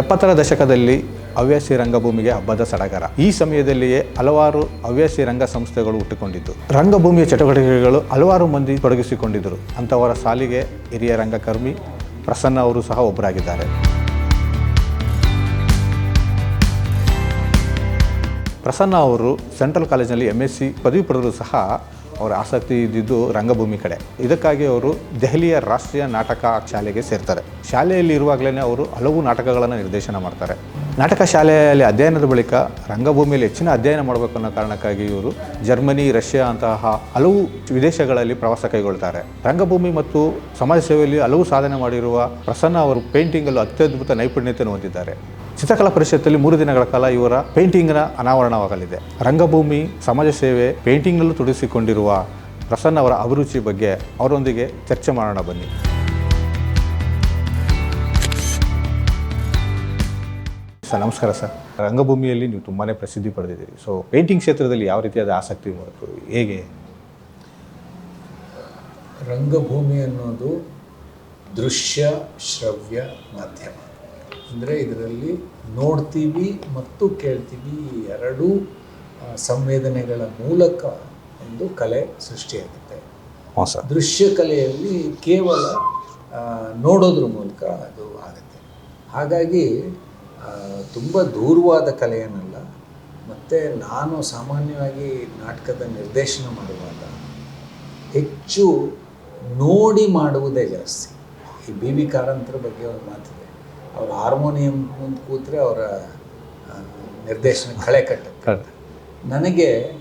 ಎಪ್ಪತ್ತರ ದಶಕದಲ್ಲಿ ಹವ್ಯಾಸಿ ರಂಗಭೂಮಿಗೆ ಹಬ್ಬದ ಸಡಗರ. ಈ ಸಮಯದಲ್ಲಿಯೇ ಹಲವಾರು ಹವ್ಯಾಸಿ ರಂಗ ಸಂಸ್ಥೆಗಳು ಹುಟ್ಟಿಕೊಂಡಿದ್ದು. ರಂಗಭೂಮಿಯ ಚಟುವಟಿಕೆಗಳು ಹಲವಾರು ಮಂದಿ ತೊಡಗಿಸಿಕೊಂಡಿದ್ದರು. ಅಂಥವರ ಸಾಲಿಗೆ ಹಿರಿಯ ರಂಗಕರ್ಮಿ ಪ್ರಸನ್ನ ಅವರು ಸಹ ಒಬ್ಬರಾಗಿದ್ದಾರೆ. ಪ್ರಸನ್ನ ಅವರು ಸೆಂಟ್ರಲ್ ಕಾಲೇಜಿನಲ್ಲಿ ಎಂ ಎಸ್ ಸಿ ಪದವಿ ಪಡೆದರೂ ಸಹ ಅವರ ಆಸಕ್ತಿ ಇದ್ದಿದ್ದು ರಂಗಭೂಮಿ ಕಡೆ. ಇದಕ್ಕಾಗಿ ಅವರು ದೆಹಲಿಯ ರಾಷ್ಟ್ರೀಯ ನಾಟಕ ಶಾಲೆಗೆ ಸೇರ್ತಾರೆ. ಶಾಲೆಯಲ್ಲಿ ಇರುವಾಗಲೇ ಅವರು ಹಲವು ನಾಟಕಗಳನ್ನು ನಿರ್ದೇಶನ ಮಾಡ್ತಾರೆ. ನಾಟಕ ಶಾಲೆಯಲ್ಲಿ ಅಧ್ಯಯನದ ಬಳಿಕ ರಂಗಭೂಮಿಯಲ್ಲಿ ಹೆಚ್ಚಿನ ಅಧ್ಯಯನ ಮಾಡಬೇಕು ಅನ್ನೋ ಕಾರಣಕ್ಕಾಗಿ ಇವರು ಜರ್ಮನಿ, ರಷ್ಯಾ ಅಂತಹ ಹಲವು ವಿದೇಶಗಳಲ್ಲಿ ಪ್ರವಾಸ ಕೈಗೊಳ್ತಾರೆ. ರಂಗಭೂಮಿ ಮತ್ತು ಸಮಾಜ ಸೇವೆಯಲ್ಲಿ ಹಲವು ಸಾಧನೆ ಮಾಡಿರುವ ಪ್ರಸನ್ನ ಅವರು ಪೇಂಟಿಂಗಲ್ಲೂ ಅತ್ಯದ್ಭುತ ನೈಪುಣ್ಯತೆಯನ್ನು ಹೊಂದಿದ್ದಾರೆ. ಚಿತ್ರಕಲಾ ಪರಿಷತ್ತಲ್ಲಿ ಮೂರು ದಿನಗಳ ಕಾಲ ಇವರ ಪೇಂಟಿಂಗ್ನ ಅನಾವರಣವಾಗಲಿದೆ. ರಂಗಭೂಮಿ, ಸಮಾಜ ಸೇವೆ ಪೇಂಟಿಂಗ್ನಲ್ಲೂ ತೊಡಗಿಸಿಕೊಂಡಿರುವ ಪ್ರಸನ್ನ ಅವರ ಅಭಿರುಚಿ ಬಗ್ಗೆ ಅವರೊಂದಿಗೆ ಚರ್ಚೆ ಮಾಡೋಣ ಬನ್ನಿ. ಸರ್, ನಮಸ್ಕಾರ ಸರ್. ರಂಗಭೂಮಿಯಲ್ಲಿ ನೀವು ತುಂಬಾ ಪ್ರಸಿದ್ಧಿ ಪಡೆದಿದ್ದೀರಿ. ಸೊ ಪೇಂಟಿಂಗ್ ಕ್ಷೇತ್ರದಲ್ಲಿ ಯಾವ ರೀತಿಯಾದ ಆಸಕ್ತಿ ಮೂಡಿತು ಹೇಗೆ? ರಂಗಭೂಮಿ ಅನ್ನೋದು ದೃಶ್ಯ, ಶ್ರವ್ಯ ಮಾಧ್ಯಮ. ಅಂದರೆ ಇದರಲ್ಲಿ ನೋಡ್ತೀವಿ ಮತ್ತು ಕೇಳ್ತೀವಿ ಈ ಎರಡೂ ಸಂವೇದನೆಗಳ ಮೂಲಕ ಒಂದು ಕಲೆ ಸೃಷ್ಟಿಯಾಗುತ್ತೆ. ದೃಶ್ಯ ಕಲೆಯಲ್ಲಿ ಕೇವಲ ನೋಡೋದ್ರ ಮೂಲಕ ಅದು ಆಗುತ್ತೆ. ಹಾಗಾಗಿ ತುಂಬ ದೂರವಾದ ಕಲೆಯನ್ನಲ್ಲ ಮತ್ತು ನಾನು ಸಾಮಾನ್ಯವಾಗಿ ನಾಟಕದ ನಿರ್ದೇಶನ ಮಾಡುವಾಗ ಹೆಚ್ಚು ನೋಡಿ ಮಾಡುವುದೇ ಜಾಸ್ತಿ. ಈ ಬಿ ವಿ ಕಾರಂತರ ಬಗ್ಗೆ ಒಂದು ಮಾತಿದೆ. ಅವ್ರ ಹಾರ್ಮೋನಿಯಂ ಮುಂದೆ ಕೂತ್ರೆ ಅವರ ನಿರ್ದೇಶನ ಕಳೆ ಕಟ್ಟ ನನಗೆ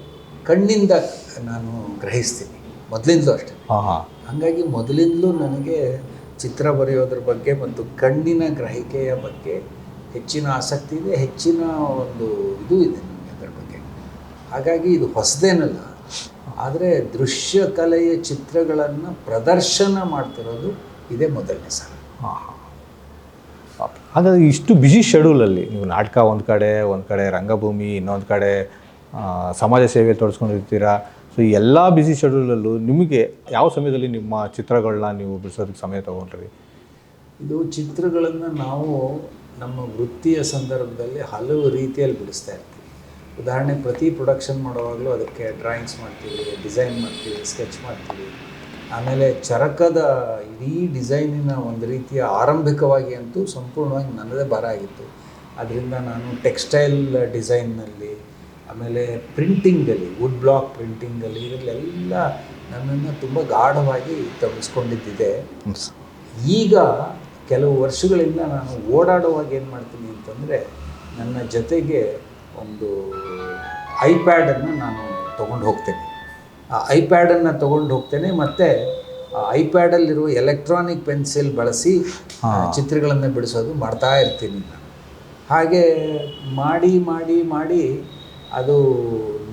ಕಣ್ಣಿಂದ ನಾನು ಗ್ರಹಿಸ್ತೀನಿ. ಮೊದಲಿಂದಲೂ ಅಷ್ಟೇ. ಹಾಂ ಹಾಂ. ಹಾಗಾಗಿ ಮೊದಲಿಂದಲೂ ನನಗೆ ಚಿತ್ರ ಬರೆಯೋದ್ರ ಬಗ್ಗೆ ಮತ್ತು ಕಣ್ಣಿನ ಗ್ರಹಿಕೆಯ ಬಗ್ಗೆ ಹೆಚ್ಚಿನ ಆಸಕ್ತಿ ಇದೆ ಹೆಚ್ಚಿನ ಒಂದು ಇದು ಇದೆ ನನಗೆ ಅದರ ಬಗ್ಗೆ. ಹಾಗಾಗಿ ಇದು ಹೊಸದೇನಲ್ಲ ಆದರೆ ದೃಶ್ಯ ಕಲೆಯ ಚಿತ್ರಗಳನ್ನು ಪ್ರದರ್ಶನ ಮಾಡ್ತಿರೋದು ಇದೇ ಮೊದಲನೇ ಸಲ. ಹಾಗಾಗಿ ಇಷ್ಟು ಬ್ಯುಸಿ ಶೆಡ್ಯೂಲಲ್ಲಿ ನೀವು ನಾಟಕ ಒಂದು ಕಡೆ ಒಂದು ಕಡೆ ರಂಗಭೂಮಿ, ಇನ್ನೊಂದು ಕಡೆ ಸಮಾಜ ಸೇವೆ ತೊಡಸ್ಕೊಂಡಿರ್ತೀರಾ ಸೊ ಈ ಎಲ್ಲ ಬ್ಯುಸಿ ಶೆಡ್ಯೂಲಲ್ಲೂ ನಿಮಗೆ ಯಾವ ಸಮಯದಲ್ಲಿ ನಿಮ್ಮ ಚಿತ್ರಗಳನ್ನ ನೀವು ಬಿಡಿಸೋದಕ್ಕೆ ಸಮಯ ತೊಗೊಂಡ್ರಿ? ಇದು ಚಿತ್ರಗಳನ್ನು ನಾವು ನಮ್ಮ ವೃತ್ತಿಯ ಸಂದರ್ಭದಲ್ಲಿ ಹಲವು ರೀತಿಯಲ್ಲಿ ಬಿಡಿಸ್ತಾ ಇರ್ತೀವಿ. ಉದಾಹರಣೆ ಪ್ರತಿ ಪ್ರೊಡಕ್ಷನ್ ಮಾಡುವಾಗಲೂ ಅದಕ್ಕೆ ಡ್ರಾಯಿಂಗ್ಸ್ ಮಾಡ್ತೀವಿ ಡಿಸೈನ್ ಮಾಡ್ತೀವಿ ಸ್ಕೆಚ್ ಮಾಡ್ತೀವಿ. ಆಮೇಲೆ ಚರಕದ ಇಡೀ ಡಿಸೈನಿನ ಒಂದು ರೀತಿಯ ಆರಂಭಿಕವಾಗಿ ಅಂತೂ ಸಂಪೂರ್ಣವಾಗಿ ನನ್ನದೇ ಬರ ಆಗಿತ್ತು. ಅದರಿಂದ ನಾನು ಟೆಕ್ಸ್ಟೈಲ್ ಡಿಸೈನ್ನಲ್ಲಿ ಆಮೇಲೆ ಪ್ರಿಂಟಿಂಗಲ್ಲಿ ವುಡ್ ಬ್ಲಾಕ್ ಪ್ರಿಂಟಿಂಗಲ್ಲಿ ಇದರಲ್ಲೆಲ್ಲ ನನ್ನನ್ನು ತುಂಬ ಗಾಢವಾಗಿ ತೊಡಗಿಸ್ಕೊಂಡಿದ್ದಿದೆ ಈಗ ಕೆಲವು ವರ್ಷಗಳಿಂದ ನಾನು ಓಡಾಡುವಾಗ ಏನು ಮಾಡ್ತೀನಿ ಅಂತಂದರೆ ನನ್ನ ಜೊತೆಗೆ ಒಂದು ಐಪ್ಯಾಡನ್ನು ನಾನು ತೊಗೊಂಡು ಹೋಗ್ತೇನೆ. ಐಪ್ಯಾಡನ್ನು ತೊಗೊಂಡು ಹೋಗ್ತೇನೆ ಮತ್ತು ಆ ಐಪ್ಯಾಡಲ್ಲಿರುವ ಎಲೆಕ್ಟ್ರಾನಿಕ್ ಪೆನ್ಸಿಲ್ ಬಳಸಿ ಚಿತ್ರಗಳನ್ನು ಬಿಡಿಸೋದು ಮಾಡ್ತಾ ಇರ್ತೀನಿ ನಾನು. ಹಾಗೆ ಮಾಡಿ ಮಾಡಿ ಮಾಡಿ ಅದು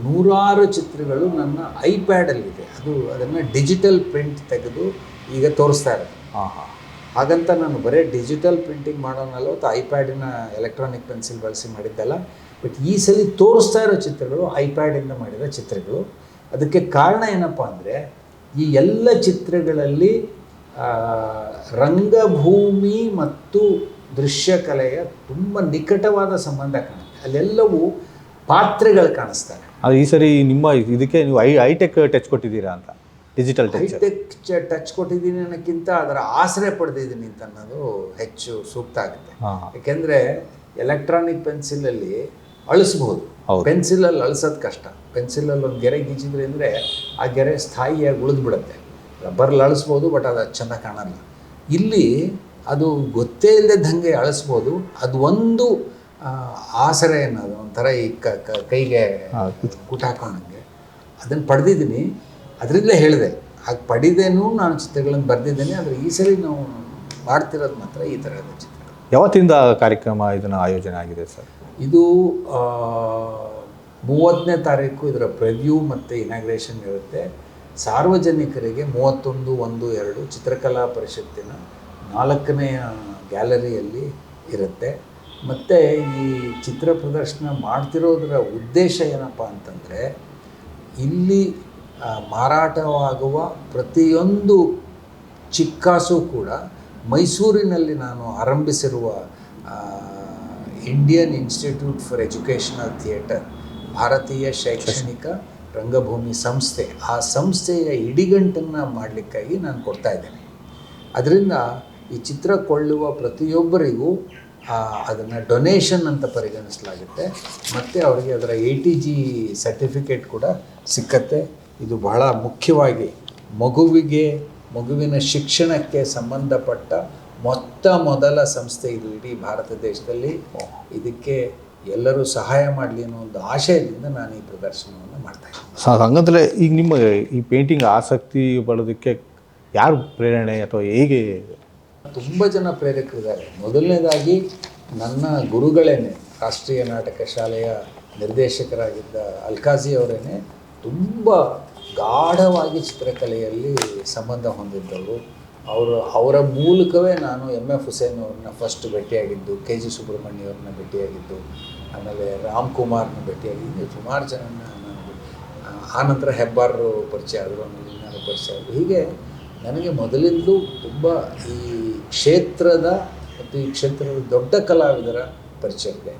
ನೂರಾರು ಚಿತ್ರಗಳು ನನ್ನ ಐಪ್ಯಾಡಲ್ಲಿದೆ. ಅದು ಅದನ್ನು ಡಿಜಿಟಲ್ ಪ್ರಿಂಟ್ ತೆಗೆದು ಈಗ ತೋರಿಸ್ತಾ ಇರೋದು. ಹಾಂ ಹಾಂ. ಹಾಗಂತ ನಾನು ಬರೀ ಡಿಜಿಟಲ್ ಪ್ರಿಂಟಿಂಗ್ ಮಾಡೋನಲ್ಲ ಅಥವಾ ಐಪ್ಯಾಡಿನ ಎಲೆಕ್ಟ್ರಾನಿಕ್ ಪೆನ್ಸಿಲ್ ಬಳಸಿ ಮಾಡಿದ್ದಲ್ಲ. ಬಟ್ ಈ ಸಲ ತೋರಿಸ್ತಾ ಇರೋ ಚಿತ್ರಗಳು ಐಪ್ಯಾಡಿಂದ ಮಾಡಿರೋ ಚಿತ್ರಗಳು. ಅದಕ್ಕೆ ಕಾರಣ ಏನಪ್ಪ ಅಂದರೆ ಈ ಎಲ್ಲ ಚಿತ್ರಗಳಲ್ಲಿ ರಂಗಭೂಮಿ ಮತ್ತು ದೃಶ್ಯಕಲೆಯ ತುಂಬ ನಿಕಟವಾದ ಸಂಬಂಧ ಕಾಣುತ್ತೆ. ಅಲ್ಲೆಲ್ಲವೂ ಪಾತ್ರೆಗಳು ಕಾಣಿಸ್ತಾರೆ ಅದು ಈ ಸರಿ ನಿಮ್ಮ ಇದಕ್ಕೆ ನೀವು ಐ ಐಟೆಕ್ ಟಚ್ ಕೊಟ್ಟಿದ್ದೀರಾ ಅಂತ ಡಿಜಿಟಲ್ ಟಚ್. ಹೈಟೆಕ್ ಟಚ್ ಕೊಟ್ಟಿದ್ದೀನಿ ಅನ್ನೋಕ್ಕಿಂತ ಅದರ ಆಸರೆ ಪಡೆದಿದ್ದೀನಿ ಅಂತ ಅನ್ನೋದು ಹೆಚ್ಚು ಸೂಕ್ತ ಆಗುತ್ತೆ. ಯಾಕೆಂದರೆ ಎಲೆಕ್ಟ್ರಾನಿಕ್ ಪೆನ್ಸಿಲಲ್ಲಿ ಅಳಿಸ್ಬೋದು. ಪೆನ್ಸಿಲಲ್ಲಿ ಅಳಿಸೋದು ಕಷ್ಟ. ಪೆನ್ಸಿಲಲ್ಲಿ ಒಂದು ಗೆರೆ ಗೀಚಿದ್ರೆ ಅಂದರೆ ಆ ಗೆರೆ ಸ್ಥಾಯಿಯಾಗಿ ಉಳಿದ್ಬಿಡುತ್ತೆ. ರಬ್ಬರಲ್ಲಿ ಅಳಿಸ್ಬೋದು ಬಟ್ ಅದು ಚೆನ್ನಾಗಿ ಚೆಂದ ಕಾಣಲ್ಲ. ಇಲ್ಲಿ ಅದು ಗೊತ್ತೇ ಇಲ್ಲದಂಗೆ ಅಳಿಸ್ಬೋದು. ಅದು ಒಂದು ಆಸರೆ ಅನ್ನೋದು ಒಂಥರ ಈ ಕ ಕ- ಕೈಗೆ ಕೂಟ ಹಾಕೊಂಡಂಗೆ ಅದನ್ನು ಪಡೆದಿದ್ದೀನಿ. ಅದರಿಂದಲೇ ಹೇಳಿದೆ ಹಾಗೆ ಪಡಿದೇನೂ ನಾನು ಚಿತ್ರಗಳನ್ನು ಬರೆದಿದ್ದೇನೆ ಆದರೆ ಈ ಸರಿ ನಾವು ಮಾಡ್ತಿರೋದು ಮಾತ್ರ ಈ ಥರ ಚಿತ್ರ ಯಾವತ್ತಿಂದ ಕಾರ್ಯಕ್ರಮ ಇದನ್ನು ಆಯೋಜನೆ ಆಗಿದೆ ಸರ್? ಇದು ಮೂವತ್ತನೇ ತಾರೀಕು ಇದರ ಪ್ರಿವ್ಯೂ ಮತ್ತು ಇನಾಗ್ರೇಷನ್ ಇರುತ್ತೆ. ಸಾರ್ವಜನಿಕರಿಗೆ ಮೂವತ್ತೊಂದು, ಒಂದು, ಎರಡು ಚಿತ್ರಕಲಾ ಪರಿಷತ್ತಿನ ನಾಲ್ಕನೆಯ ಗ್ಯಾಲರಿಯಲ್ಲಿ ಇರುತ್ತೆ. ಮತ್ತು ಈ ಚಿತ್ರ ಪ್ರದರ್ಶನ ಮಾಡ್ತಿರೋದರ ಉದ್ದೇಶ ಏನಪ್ಪ ಅಂತಂದರೆ, ಇಲ್ಲಿ ಮಾರಾಟವಾಗುವ ಪ್ರತಿಯೊಂದು ಚಿಕ್ಕಾಸು ಕೂಡ ಮೈಸೂರಿನಲ್ಲಿ ನಾನು ಆರಂಭಿಸಿರುವ Indian institute for educational theatre ಭಾರತೀಯ ಶೈಕ್ಷಣಿಕ ರಂಗಭೂಮಿ ಸಂಸ್ಥೆ. ಆ ಸಂಸ್ಥೆಯ ಇಡಿಗಂಟನ್ನು ಮಾಡಲಿಕ್ಕಾಗಿ ನಾನು ಕೊಡ್ತಾ ಇದ್ದೇನೆ. ಅದರಿಂದ ಈ ಚಿತ್ರ ಕೊಳ್ಳುವ ಪ್ರತಿಯೊಬ್ಬರಿಗೂ ಅದನ್ನು ಡೊನೇಷನ್ ಅಂತ ಪರಿಗಣಿಸಲಾಗುತ್ತೆ. ಮತ್ತು ಅವರಿಗೆ ಅದರ ಎ ಟಿ ಜಿ ಸರ್ಟಿಫಿಕೇಟ್ ಕೂಡ ಸಿಕ್ಕತ್ತೆ. ಇದು ಬಹಳ ಮುಖ್ಯವಾಗಿ ಮಗುವಿಗೆ, ಮಗುವಿನ ಶಿಕ್ಷಣಕ್ಕೆ ಸಂಬಂಧಪಟ್ಟ ಮೊತ್ತ ಮೊದಲ ಸಂಸ್ಥೆ ಇದು ಇಡೀ ಭಾರತ ದೇಶದಲ್ಲಿ. ಇದಕ್ಕೆ ಎಲ್ಲರೂ ಸಹಾಯ ಮಾಡಲಿ ಅನ್ನೋ ಒಂದು ಆಶಯದಿಂದ ನಾನು ಈ ಪ್ರದರ್ಶನವನ್ನು ಮಾಡ್ತಾ ಇದ್ದೀನಿ. ಹಾಗಂತಲೇ ಈಗ ನಿಮ್ಮ ಈ ಪೇಂಟಿಂಗ್ ಆಸಕ್ತಿ ಬರೋದಕ್ಕೆ ಯಾರು ಪ್ರೇರಣೆ ಅಥವಾ ಹೇಗೆ? ತುಂಬ ಜನ ಪ್ರೇರಕರಿದ್ದಾರೆ ಮೊದಲನೇದಾಗಿ ನನ್ನ ಗುರುಗಳೇನೆ ರಾಷ್ಟ್ರೀಯ ನಾಟಕ ಶಾಲೆಯ ನಿರ್ದೇಶಕರಾಗಿದ್ದ ಅಲ್ಕಾಜಿ ಅವರೇನೆ ತುಂಬ ಗಾಢವಾಗಿ ಚಿತ್ರಕಲೆಯಲ್ಲಿ ಸಂಬಂಧ ಹೊಂದಿದ್ದವರು. ಅವರು ಅವರ ಮೂಲಕವೇ ನಾನು ಎಂ ಎಫ್ ಹುಸೇನ್ ಅವ್ರನ್ನ ಫಸ್ಟ್ ಭೇಟಿಯಾಗಿದ್ದು ಕೆ ಜಿ ಸುಬ್ರಹ್ಮಣ್ಯ ಅವ್ರನ್ನ ಭೇಟಿಯಾಗಿದ್ದು ಆಮೇಲೆ ರಾಮ್ ಕುಮಾರ್ನ ಭೇಟಿಯಾಗಿದ್ದು ಸುಮಾರು ಜನನ ನಾನು ಆ, ಆನಂತರ ಹೆಬ್ಬಾರರು ಪರಿಚಯ ಆದರು ಆಮೇಲೆ ನಾನು ಪರಿಚಯ ಆದರು. ಹೀಗೆ ನನಗೆ ಮೊದಲಿಂದಲೂ ತುಂಬ ಈ ಕ್ಷೇತ್ರದ ಮತ್ತು ಈ ಕ್ಷೇತ್ರದ ದೊಡ್ಡ ಕಲಾವಿದರ ಪರಿಚಯ ಇದೆ.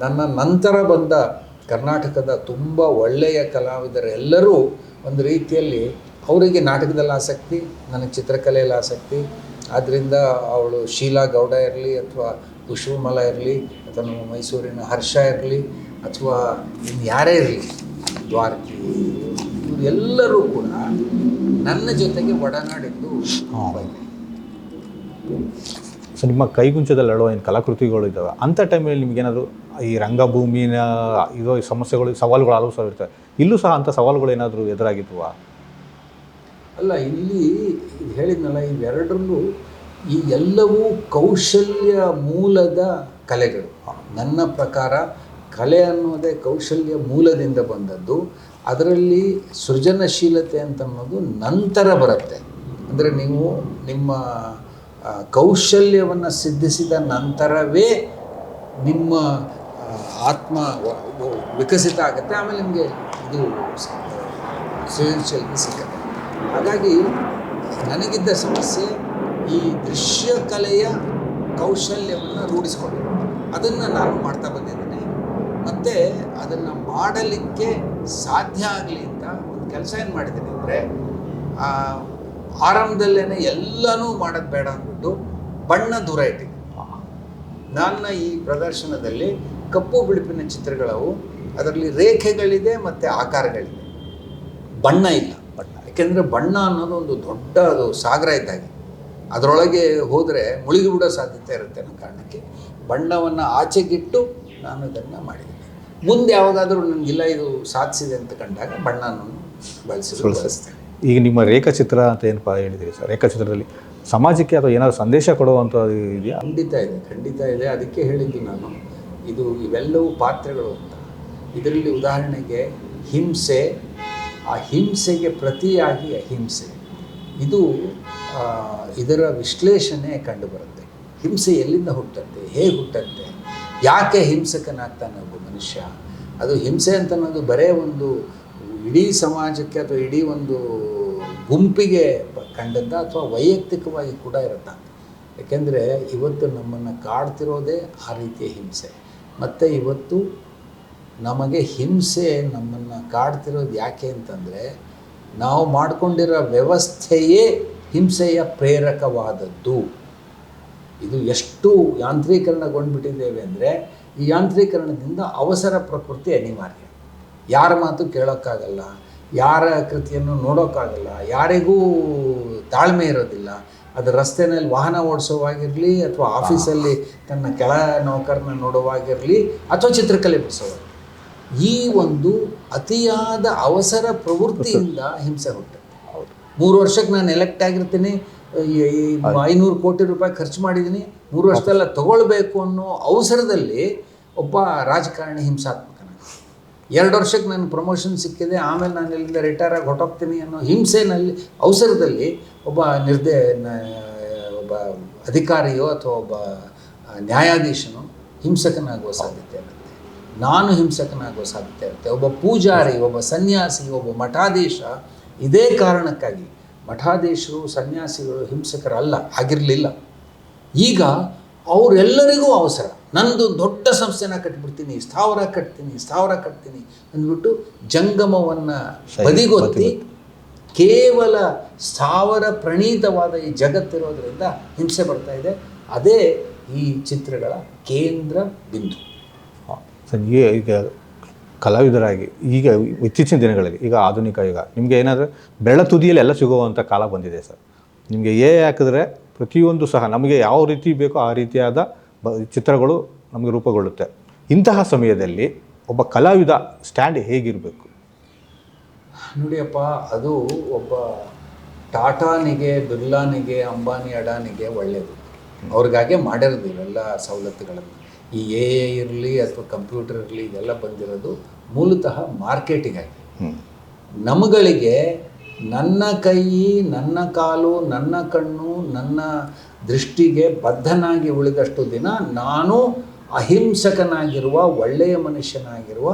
ನನ್ನ ನಂತರ ಬಂದ ಕರ್ನಾಟಕದ ತುಂಬ ಒಳ್ಳೆಯ ಕಲಾವಿದರೆಲ್ಲರೂ ಒಂದು ರೀತಿಯಲ್ಲಿ ಅವರಿಗೆ ನಾಟಕದಲ್ಲಿ ಆಸಕ್ತಿ ನನಗೆ ಚಿತ್ರಕಲೆಯಲ್ಲಿ ಆಸಕ್ತಿ. ಆದ್ದರಿಂದ ಅವಳು ಶೀಲಾ ಗೌಡ ಇರಲಿ ಅಥವಾ ಪುಷ್ಪಮಲ ಇರಲಿ ಅಥವಾ ನಮ್ಮ ಮೈಸೂರಿನ ಹರ್ಷ ಇರಲಿ ಅಥವಾ ಇನ್ನು ಯಾರೇ ಇರಲಿ ದ್ವಾರಕಿ ಇವರೆಲ್ಲರೂ ಕೂಡ ನನ್ನ ಜೊತೆಗೆ ಒಡನಾಡಿದ್ದು. ಸೊ ನಿಮ್ಮ ಕೈಗುಂಚದಲ್ಲಿ ಹೇಳುವ ಏನು ಕಲಾಕೃತಿಗಳು ಇದ್ದಾವೆ? ಅಂಥ ಟೈಮಲ್ಲಿ ನಿಮಗೇನಾದರೂ ಈ ರಂಗಭೂಮಿನ ಇದು ಸಮಸ್ಯೆಗಳು ಸವಾಲುಗಳು ಸಾವಿರ ಇರ್ತವೆ. ಇಲ್ಲೂ ಸಹ ಅಂಥ ಸವಾಲುಗಳು ಏನಾದರೂ ಎದುರಾಗಿದ್ವಾ? ಅಲ್ಲ, ಇಲ್ಲಿ ಹೇಳಿದ್ನಲ್ಲ, ಇವೆರಡರಲ್ಲೂ ಈ ಎಲ್ಲವೂ ಕೌಶಲ್ಯ ಮೂಲದ ಕಲೆಗಳು. ನನ್ನ ಪ್ರಕಾರ ಕಲೆ ಅನ್ನೋದೇ ಕೌಶಲ್ಯ ಮೂಲದಿಂದ ಬಂದದ್ದು. ಅದರಲ್ಲಿ ಸೃಜನಶೀಲತೆ ಅಂತ ಅನ್ನೋದು ನಂತರ ಬರುತ್ತೆ. ಅಂದರೆ ನೀವು ನಿಮ್ಮ ಕೌಶಲ್ಯವನ್ನು ಸಿದ್ಧಿಸಿದ ನಂತರವೇ ನಿಮ್ಮ ಆತ್ಮ ವಿಕಸಿತ ಆಗುತ್ತೆ. ಆಮೇಲೆ ನಿಮಗೆ ಇದು ಸೃಜನಶೀಲತೆ ಸಿಕ್ಕತ್ತೆ ಹಾಗಾಗಿ ನನಗಿದ್ದ ಸಮಸ್ಯೆ ಈ ದೃಶ್ಯ ಕಲೆಯ ಕೌಶಲ್ಯವನ್ನು ರೂಢಿಸ್ಕೊಂಡು ಅದನ್ನು ನಾನು ಮಾಡ್ತಾ ಬಂದಿದ್ದೇನೆ. ಮತ್ತು ಅದನ್ನು ಮಾಡಲಿಕ್ಕೆ ಸಾಧ್ಯ ಆಗಲಿ ಅಂತ ಒಂದು ಕೆಲಸ ಏನು ಮಾಡಿದ್ದೀನಿ ಅಂದರೆ ಆರಂಭದಲ್ಲೇ ಎಲ್ಲನೂ ಮಾಡೋದು ಬೇಡ ಅಂದ್ಬಿಟ್ಟು ಬಣ್ಣ ದೂರ ಇಟ್ಟಿದ್ದೆ. ನನ್ನ ಈ ಪ್ರದರ್ಶನದಲ್ಲಿ ಕಪ್ಪು ಬಿಳುಪಿನ ಚಿತ್ರಗಳವು ಅದರಲ್ಲಿ ರೇಖೆಗಳಿದೆ ಮತ್ತು ಆಕಾರಗಳಿದೆ. ಬಣ್ಣ ಇಲ್ಲ. ಯಾಕೆಂದರೆ ಬಣ್ಣ ಅನ್ನೋದು ಒಂದು ದೊಡ್ಡ ಅದು ಸಾಗರ ಇದ್ದಾಗೆ ಅದರೊಳಗೆ ಹೋದರೆ ಮುಳುಗಿಬಿಡೋ ಸಾಧ್ಯತೆ ಇರುತ್ತೆ ಅನ್ನೋ ಕಾರಣಕ್ಕೆ ಬಣ್ಣವನ್ನು ಆಚೆಗಿಟ್ಟು ನಾನು ಇದನ್ನು ಮಾಡಿದ್ದೀನಿ. ಮುಂದೆ ಯಾವಾಗಾದರೂ ನನಗಿಲ್ಲ ಇದು ಸಾಧಿಸಿದೆ ಅಂತ ಕಂಡಾಗ ಬಣ್ಣವನ್ನು ಬಳಸಿ ಬಳಸ್ತೇನೆ. ಈಗ ನಿಮ್ಮ ರೇಖಾಚಿತ್ರ ಅಂತ ಏನಪ್ಪ ಹೇಳಿದ್ದೀರಿ ಸರ್? ರೇಖಾಚಿತ್ರದಲ್ಲಿ ಸಮಾಜಕ್ಕೆ ಅಥವಾ ಏನಾದರೂ ಸಂದೇಶ ಕೊಡುವಂಥದ್ದು ಇದೆಯಾ? ಖಂಡಿತ ಇದೆ ಖಂಡಿತ ಇದೆ. ಅದಕ್ಕೆ ಹೇಳಿದ್ದು ನಾನು ಇದು ಇವೆಲ್ಲವೂ ಪಾತ್ರಗಳು ಅಂತ. ಇದರಲ್ಲಿ ಉದಾಹರಣೆಗೆ ಹಿಂಸೆ ಆ ಹಿಂಸೆಗೆ ಪ್ರತಿಯಾಗಿ ಅಹಿಂಸೆ. ಇದು ಇದರ ವಿಶ್ಲೇಷಣೆ ಕಂಡುಬರುತ್ತೆ. ಹಿಂಸೆ ಎಲ್ಲಿಂದ ಹುಟ್ಟತ್ತೆ? ಹೇಗೆ ಹುಟ್ಟತ್ತೆ? ಯಾಕೆ ಹಿಂಸಕನಾಗ್ತಾನೆ ಒಬ್ಬ ಮನುಷ್ಯ? ಅದು ಹಿಂಸೆ ಅಂತ ಅನ್ನೋದು ಬರೇ ಒಂದು ಇಡೀ ಸಮಾಜಕ್ಕೆ ಅಥವಾ ಇಡೀ ಒಂದು ಗುಂಪಿಗೆ ಕಂಡಂತ ಅಥವಾ ವೈಯಕ್ತಿಕವಾಗಿ ಕೂಡ ಇರುತ್ತಾ. ಯಾಕೆಂದರೆ ಇವತ್ತು ನಮ್ಮನ್ನು ಕಾಡ್ತಿರೋದೇ ಆ ರೀತಿಯ ಹಿಂಸೆ. ಮತ್ತು ಇವತ್ತು ನಮಗೆ ಹಿಂಸೆ ನಮ್ಮನ್ನು ಕಾಡ್ತಿರೋದು ಯಾಕೆ ಅಂತಂದರೆ ನಾವು ಮಾಡಿಕೊಂಡಿರೋ ವ್ಯವಸ್ಥೆಯೇ ಹಿಂಸೆಯ ಪ್ರೇರಕವಾದದ್ದು. ಇದು ಎಷ್ಟು ಯಾಂತ್ರೀಕರಣಗೊಂಡ್ಬಿಟ್ಟಿದ್ದೇವೆ ಅಂದರೆ ಈ ಯಾಂತ್ರೀಕರಣದಿಂದ ಅವಸರ ಪ್ರಕೃತಿ ಅನಿವಾರ್ಯ. ಯಾರ ಮಾತು ಕೇಳೋಕ್ಕಾಗಲ್ಲ ಯಾರ ಕೃತಿಯನ್ನು ನೋಡೋಕ್ಕಾಗಲ್ಲ ಯಾರಿಗೂ ತಾಳ್ಮೆ ಇರೋದಿಲ್ಲ. ಅದು ರಸ್ತೆನಲ್ಲಿ ವಾಹನ ಓಡಿಸೋವಾಗಿರಲಿ ಅಥವಾ ಆಫೀಸಲ್ಲಿ ತನ್ನ ಕೆಳ ನೌಕರನ್ನ ನೋಡೋವಾಗಿರಲಿ ಅಥವಾ ಚಿತ್ರಕಲೆ ಬಿಡಿಸೋವಾಗಿ. ಈ ಒಂದು ಅತಿಯಾದ ಅವಸರ ಪ್ರವೃತ್ತಿಯಿಂದ ಹಿಂಸೆ ಹೊಟ್ಟೆ ಮೂರು ವರ್ಷಕ್ಕೆ ನಾನು ಎಲೆಕ್ಟ್ ಆಗಿರ್ತೀನಿ ಐನೂರು ಕೋಟಿ ರೂಪಾಯಿ ಖರ್ಚು ಮಾಡಿದ್ದೀನಿ ಮೂರು ವರ್ಷದಲ್ಲ ತಗೊಳ್ಬೇಕು ಅನ್ನೋ ಅವಸರದಲ್ಲಿ ಒಬ್ಬ ರಾಜಕಾರಣಿ ಹಿಂಸಾತ್ಮಕನ ಎರಡು ವರ್ಷಕ್ಕೆ ನಾನು ಪ್ರಮೋಷನ್ ಸಿಕ್ಕಿದೆ ಆಮೇಲೆ ನಾನು ಇಲ್ಲಿಂದ ರಿಟೈರ್ ಆಗಿ ಹೊಟ್ಟೋಗ್ತೀನಿ ಅನ್ನೋ ಹಿಂಸೆನಲ್ಲಿ ಅವಸರದಲ್ಲಿ ಒಬ್ಬ ನಿರ್ದೇ ಒಬ್ಬ ಅಧಿಕಾರಿಯೋ ಅಥವಾ ಒಬ್ಬ ನ್ಯಾಯಾಧೀಶನೋ ಹಿಂಸಕನಾಗುವ ಸಾಧ್ಯತೆ ನಾನು ಹಿಂಸಕನಾಗುವ ಸಾಧ್ಯತೆ ಇರುತ್ತೆ ಒಬ್ಬ ಪೂಜಾರಿ ಒಬ್ಬ ಸನ್ಯಾಸಿ ಒಬ್ಬ ಮಠಾಧೀಶ ಇದೇ ಕಾರಣಕ್ಕಾಗಿ ಮಠಾಧೀಶರು ಸನ್ಯಾಸಿಗಳು ಹಿಂಸಕರಲ್ಲ ಆಗಿರಲಿಲ್ಲ. ಈಗ ಅವರೆಲ್ಲರಿಗೂ ಅವಸರ. ನಂದು ದೊಡ್ಡ ಸಂಸ್ಥೆನ ಕಟ್ಬಿಡ್ತೀನಿ ಸ್ಥಾವರ ಕಟ್ತೀನಿ ಸ್ಥಾವರ ಕಟ್ತೀನಿ ಅಂದ್ಬಿಟ್ಟು ಜಂಗಮವನ್ನು ಬದಿಗೊತ್ತಿ ಕೇವಲ ಸ್ಥಾವರ ಪ್ರಣೀತವಾದ ಈ ಜಗತ್ತಿರೋದ್ರಿಂದ ಹಿಂಸೆ ಬರ್ತಾ ಇದೆ. ಅದೇ ಈ ಚಿತ್ರಗಳ ಕೇಂದ್ರ ಬಿಂದು. ಈಗ ಈಗ ಕಲಾವಿದರಾಗಿ, ಈಗ ಇತ್ತೀಚಿನ ದಿನಗಳಲ್ಲಿ, ಈಗ ಆಧುನಿಕ ಯುಗ, ನಿಮಗೆ ಏನಾದರೂ ಬೆಳ ತುದಿಯಲ್ಲಿ ಎಲ್ಲ ಸಿಗುವಂಥ ಕಾಲ ಬಂದಿದೆ ಸರ್. ನಿಮಗೆ ಏ ಹಾಕಿದ್ರೆ ಪ್ರತಿಯೊಂದು ಸಹ ನಮಗೆ ಯಾವ ರೀತಿ ಬೇಕೋ ಆ ರೀತಿಯಾದ ಬ, ಚಿತ್ರಗಳು ನಮಗೆ ರೂಪುಗೊಳ್ಳುತ್ತೆ. ಇಂತಹ ಸಮಯದಲ್ಲಿ ಒಬ್ಬ ಕಲಾವಿದ ಸ್ಟ್ಯಾಂಡ್ ಹೇಗಿರಬೇಕು? ನೋಡಿಯಪ್ಪ, ಅದು ಒಬ್ಬ ಟಾಟಾನಿಗೆ, ಬಿರ್ಲಾನಿಗೆ, ಅಂಬಾನಿ, ಅಡಾನಿಗೆ ಒಳ್ಳೆಯದು ಅವ್ರಿಗಾಗೆ ಮಾಡಿರೋದು ಇವೆಲ್ಲ ಸವಲತ್ತುಗಳನ್ನು. ಈ ಎ ಎ ಇರಲಿ ಅಥವಾ ಕಂಪ್ಯೂಟರ್ ಇರಲಿ ಇದೆಲ್ಲ ಬಂದಿರೋದು ಮೂಲತಃ ಮಾರ್ಕೆಟಿಗಾಗಿ ಆಗಿ ನಮಗಳಿಗೆ ನನ್ನ ಕೈ ನನ್ನ ಕಾಲು ನನ್ನ ಕಣ್ಣು ನನ್ನ ದೃಷ್ಟಿಗೆ ಬದ್ಧನಾಗಿ ಉಳಿದಷ್ಟು ದಿನ ನಾನು ಅಹಿಂಸಕನಾಗಿರುವ ಒಳ್ಳೆಯ ಮನುಷ್ಯನಾಗಿರುವ